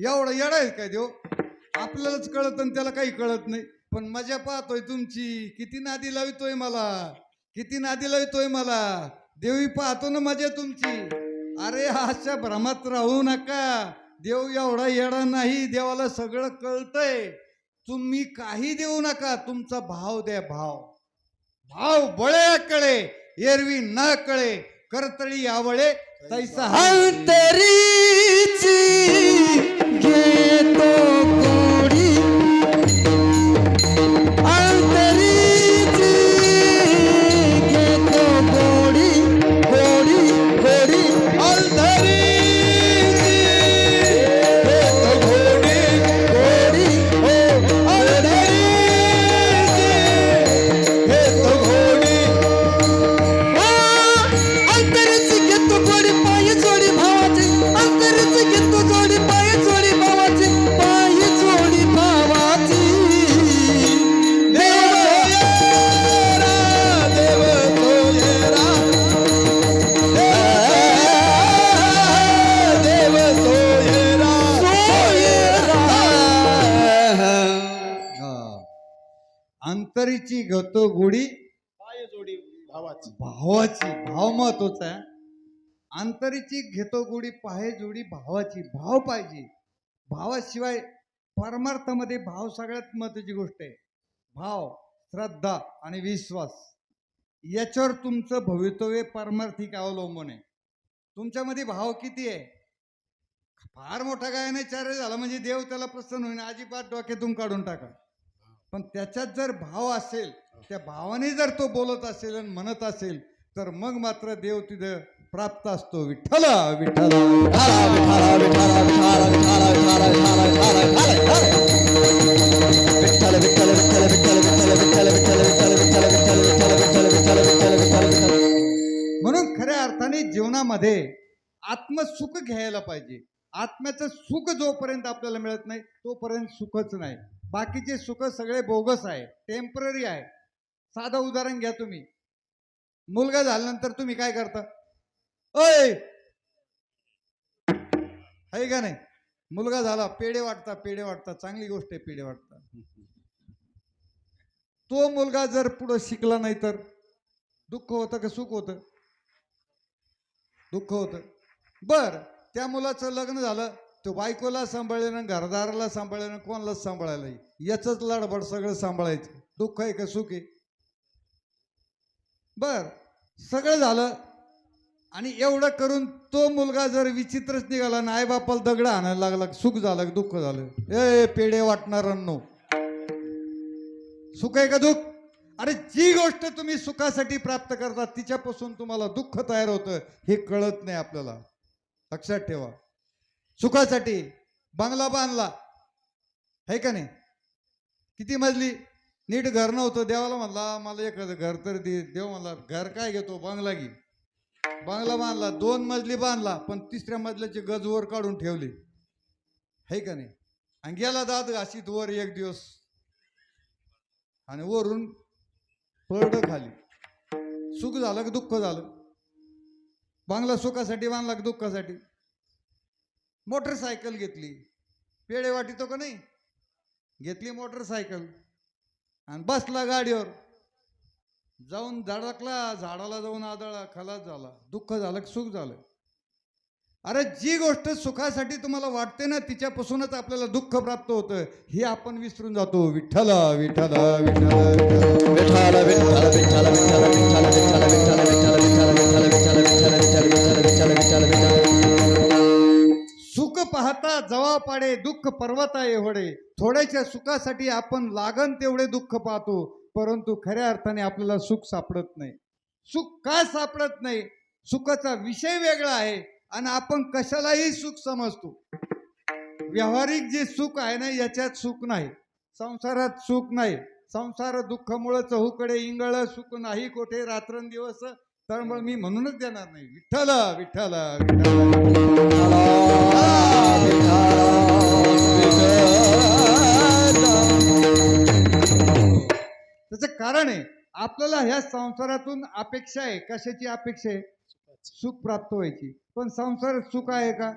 एवढा येडा आहे काय देव? आपल्यालाच कळत आणि त्याला काही कळत नाही. पण मजा पाहतोय तुमची. किती नादी लावितोय मला. किती नादी लावितोय मला. देवी पाहतो ना मजा तुमची. अरे अशा भ्रमात राहू नका. देव एवढा येडा नाही. देवाला सगळं कळतंय. तुम्ही काही देऊ नका. तुमचा भाव द्या भाव. भाव बळे कळे. एरवी न कळे. करतळी आवळे तैसा हा अंतरीची घेतो गुढी पाय जोडी भावाची. भावाची. भाव महत्त्वाचा आहे. अंतरीची घेतो गुढी पाहे जोडी भावाची. भाव पाहिजे. भावाशिवाय परमार्थामध्ये भाव सगळ्यात महत्वाची गोष्ट आहे. भाव श्रद्धा आणि विश्वास. याच्यावर तुमचं भवितव्य पारमार्थिक अवलंबून आहे. तुमच्यामध्ये भाव किती आहे? फार मोठा काय नाही. चार झाला म्हणजे देव त्याला प्रसन्न होईन. अजिबात डोक्यातून काढून टाका. पण त्याच्यात जर भाव असेल त्या भावाने जर तो बोलत असेल आणि म्हणत असेल तर मग मात्र देव तिथं प्राप्त असतो विठ्ठल विठ्ठल म्हणून खऱ्या अर्थाने जीवनामध्ये आत्मसुख घ्यायला पाहिजे आत्म्याचं सुख जोपर्यंत आपल्याला मिळत नाही तोपर्यंत सुखच नाही बाकीचे सुख सगळे बोगस आहे टेंपररी आहे. साधं उदाहरण घ्या तुम्ही. मुलगा झाल्यानंतर तुम्ही काय करता? ओय! आहे का नाही? मुलगा झाला पेढे वाटता पेढे वाटता. चांगली गोष्ट आहे पेढे वाटता. तो मुलगा जर पुढं शिकला नाही तर? दुःख होतं का सुख होतं? दुःख होतं. बर त्या मुलाचं लग्न झालं. तो बायकोला सांभाळलं घरदाराला सांभाळलं कोणालाच सांभाळायला याचंच लडबड सगळं सांभाळायचं. दुःख आहे का सुख आहे? बर सगळं झालं. आणि एवढं करून तो मुलगा जर विचित्रच निघाला ना बापाला दगड आणायला लागला सुख झालं दुःख झालं. ए पेढे वाटणार नो सुख आहे का दुःख? अरे जी गोष्ट तुम्ही सुखासाठी प्राप्त करता तिच्यापासून तुम्हाला दुःख तयार होतं हे कळत नाही आपल्याला. लक्षात ठेवा. सुखासाठी बंगला बांधला. आहे का नाही? किती मजली? नीट घर नव्हतं. देवाला म्हणला मला एखादं घर तर दे. देव म्हणला घर काय घेतो? बंगला घे. बंगला बांधला दोन मजली बांधला पण तिसऱ्या मजल्याची गज वर काढून ठेवली. आहे का नाही? आणि गेला दात घाशीत वर एक दिवस. आणि वरून पडलं खाली. सुख झालं की दुःख झालं? बांगला सुखासाठी बांधला की दुःखासाठी? मोटरसायकल घेतली पेढे वाटितो का नाही घेतली मोटरसायकल आणि बसला गाडीवर जाऊन धडकला झाडाला जाऊन आदळला खलास झाला दुःख झालं की सुख झालं अरे जी गोष्ट सुखासाठी तुम्हाला वाटते ना तिच्यापासूनच आपल्याला दुःख प्राप्त होतं हे आपण विसरून जातो विठ्ठल विठ्ठल विठ्ठल विठ्ठल विठ्ठल, विठ्ठल, विठ्ठल, विठ्ठल, विठ्ठल, विठ्ठल, विठ्ठल, विठ्ठल, विठ्ठल, विठ्ठल, विठ्ठल, विठ्ठल, विठ्ठल, विठ्ठल, विठ्ठल. सुख पाहता जवा पाडे दुःख पर्वता एवढे. थोड्याच्या सुखासाठी आपण लागन तेवढे दुःख पाहतो परंतु खऱ्या अर्थाने आपल्याला सुख सापडत नाही. सुख का सापडत नाही? सुखाचा विषय वेगळा आहे आणि आपण कशालाही सुख समजतो. व्यावहारिक जे सुख आहे ना याच्यात सुख नाही. संसारात सुख नाही. संसार दुःखामुळे चहूकडे इंगळ सुख नाही कोठे रात्रंदिवस तर मग मी म्हणूनच देणार नाही. विठ्ठल विठ्ठल विठ्ठल. त्याचं कारण आहे आपल्याला ह्या संसारातून अपेक्षा आहे. कशाची अपेक्षा आहे? सुख प्राप्त व्हायची. पण संसारात सुख आहे का?